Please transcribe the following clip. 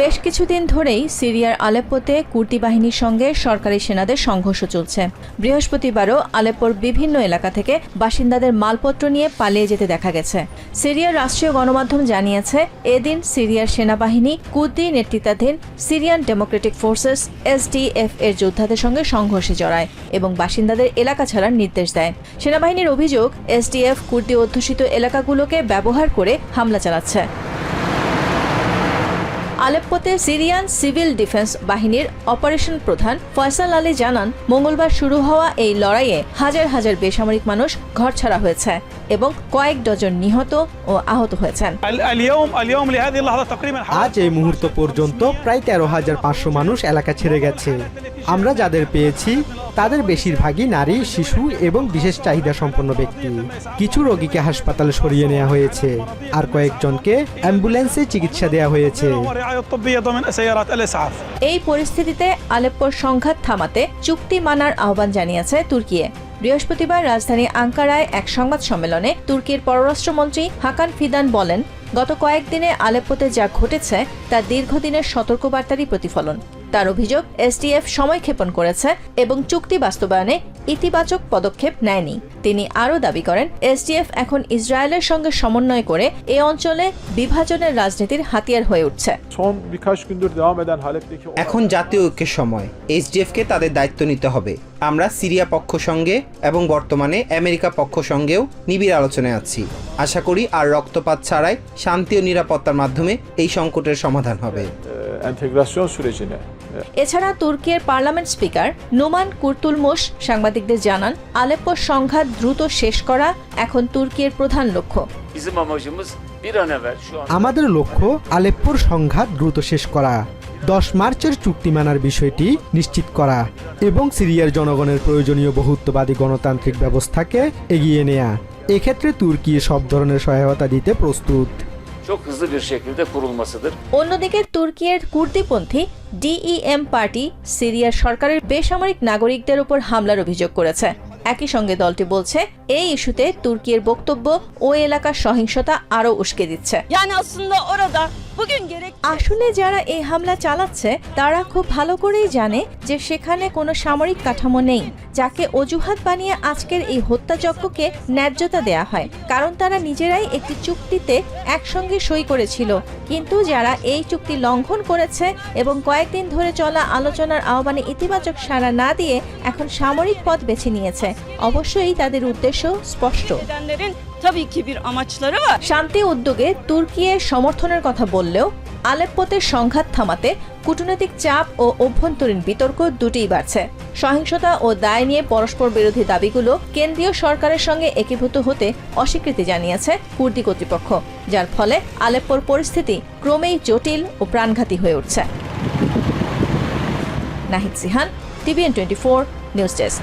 বেশ কিছুদিন ধরেই সিরিয়ার আলেপ্পোতে কুর্দি বাহিনীর সঙ্গে সরকারি সেনাদের সংঘর্ষ চলছে। বৃহস্পতিবারও আলেপ্পোর বিভিন্ন এলাকা থেকে বাসিন্দাদের মালপত্র নিয়ে পালিয়ে যেতে দেখা গেছে। সিরিয়ার রাষ্ট্রীয় গণমাধ্যম জানিয়েছে, এদিন সিরিয়ার সেনাবাহিনী কুর্দি নেতৃত্বাধীন সিরিয়ান ডেমোক্রেটিক ফোর্সেস এসডিএফ এর যোদ্ধাদের সঙ্গে সংঘর্ষে জড়ায় এবং বাসিন্দাদের এলাকা ছাড়ার নির্দেশ দেয়। সেনাবাহিনীর অভিযোগ এসডিএফ কুর্দি অধ্যুষিত এলাকাগুলোকে ব্যবহার করে হামলা চালাচ্ছে। আলেপ্পোতে সিরিয়ান সিভিল ডিফেন্স বাহিনীর অপারেশন প্রধান ফয়সাল আলী জানান মঙ্গলবার শুরু হওয়া এই লড়াইয়ে হাজার হাজার বেসামরিক মানুষ ঘরছাড়া হয়েছে এবং কয়েক ডজন নিহত ও আহত হয়েছেন। আজ এই মুহূর্ত পর্যন্ত প্রায় তেরো হাজার পাঁচশো মানুষ এলাকা ছেড়ে গেছে। আমরা যাদের পেয়েছি তাদের বেশিরভাগই নারী শিশু এবং বিশেষ চাহিদা সম্পন্ন ব্যক্তি। কিছু রোগীকে হাসপাতালে সরিয়ে নেওয়া হয়েছে। আর কয়েকজনকে অ্যাম্বুলেন্সে চিকিৎসা দেওয়া হয়েছে। এই পরিস্থিতিতে আলেপ্পোর সংঘাত থামাতে চুক্তি মানার আহ্বান জানিয়েছে তুর্কিয়ে। বৃহস্পতিবার রাজধানী আঙ্কারায় এক সংবাদ সম্মেলনে তুর্কির পররাষ্ট্রমন্ত্রী হাকান ফিদান বলেন, গত কয়েকদিনে আলেপ্পোতে যা ঘটেছে, তা দীর্ঘদিনের সতর্কবার্তারই প্রতিফলন। তার অভিযোগ এসডিএফ সময়ক্ষেপণ করেছে এবং চুক্তি বাস্তবায়নে ইতিবাচক পদক্ষেপ নেয়নি তিনি আরও দাবি করেন এসডিএফ এখন ইসরায়েলের সঙ্গে সমন্বয় করে এ অঞ্চলে বিভাজনের রাজনীতির হাতিয়ার হয়ে উঠছে এখন জাতীয় ঐক্যের সময় এইচডিএফকে তাদের দায়িত্ব নিতে হবে আমরা সিরিয়া পক্ষ সঙ্গে এবং বর্তমানে আমেরিকা পক্ষ সঙ্গেও নিবিড় আলোচনায় আছি আশা করি আর রক্তপাত ছাড়াই শান্তি ও নিরাপত্তার মাধ্যমে এই সংকটের সমাধান হবে এছাড়া তুর্কির পার্লামেন্ট স্পিকার নোমান কুর্তুলমুশ সাংবাদিকদের জানান আলেপ্পোর সংঘাত দ্রুত শেষ করা এখন তুর্কির প্রধান লক্ষ্য। আমাদের লক্ষ্য আলেপ্পোর সংঘাত দ্রুত শেষ করা দশ মার্চের চুক্তি মানার বিষয়টি নিশ্চিত করা এবং সিরিয়ার জনগণের প্রয়োজনীয় বহুত্ববাদী গণতান্ত্রিক ব্যবস্থাকে এগিয়ে নেয়া। এক্ষেত্রে তুর্কি সব ধরনের সহায়তা দিতে প্রস্তুত। Çok hızlı bir şekilde kurulmasıdır. অন্যদিকে তুর্কির কুর্দিপন্থী ডিইএম পার্টি সিরিয়ার সরকারের বেসামরিক নাগরিকদের উপর হামলার অভিযোগ করেছে একই সঙ্গে দলটি বলছে এই ইস্যুতে তুর্কির বক্তব্য ও এলাকার সহিংসতা আরও উস্কে দিচ্ছে। আসলে যারা এই হামলা চালাচ্ছে তারা খুব ভালো করেই জানে যে সেখানে কোনো সামরিক কাঠামো নেই যাকে অজুহাত বানিয়ে আজকের এই হত্যাযজ্ঞকে ন্যায্যতা দেয়া হয়। কারণ তারা নিজেরাই একটি চুক্তিতে একসঙ্গে সই করেছিল। কিন্তু যারা এই চুক্তি লঙ্ঘন করেছে এবং কয়েকদিন ধরে চলা আলোচনার আহ্বানে ইতিবাচক সাড়া না দিয়ে এখন সামরিক পথ বেছে নিয়েছে অবশ্যই তাদের উদ্দেশ্য স্পষ্ট. শান্তি উদ্যোগে তুর্কিয়ের সমর্থনের কথা বললেও আলেপ্পোতে সংঘাত থামাতে কূটনৈতিক চাপ ও অভ্যন্তরীণ বিতর্ক দুটিই বাড়ছে। সহিংসতা ও দায় নিয়ে পরস্পর বিরোধী দাবিগুলো কেন্দ্রীয় সরকারের সঙ্গে একীভূত হতে অস্বীকৃতি জানিয়েছে কুর্দি কর্তৃপক্ষ, যার ফলে আলেপ্পোর পরিস্থিতি ক্রমেই জটিল ও প্রাণঘাতী হয়ে উঠছে। Nahid Sihan, TVN twenty four news desk.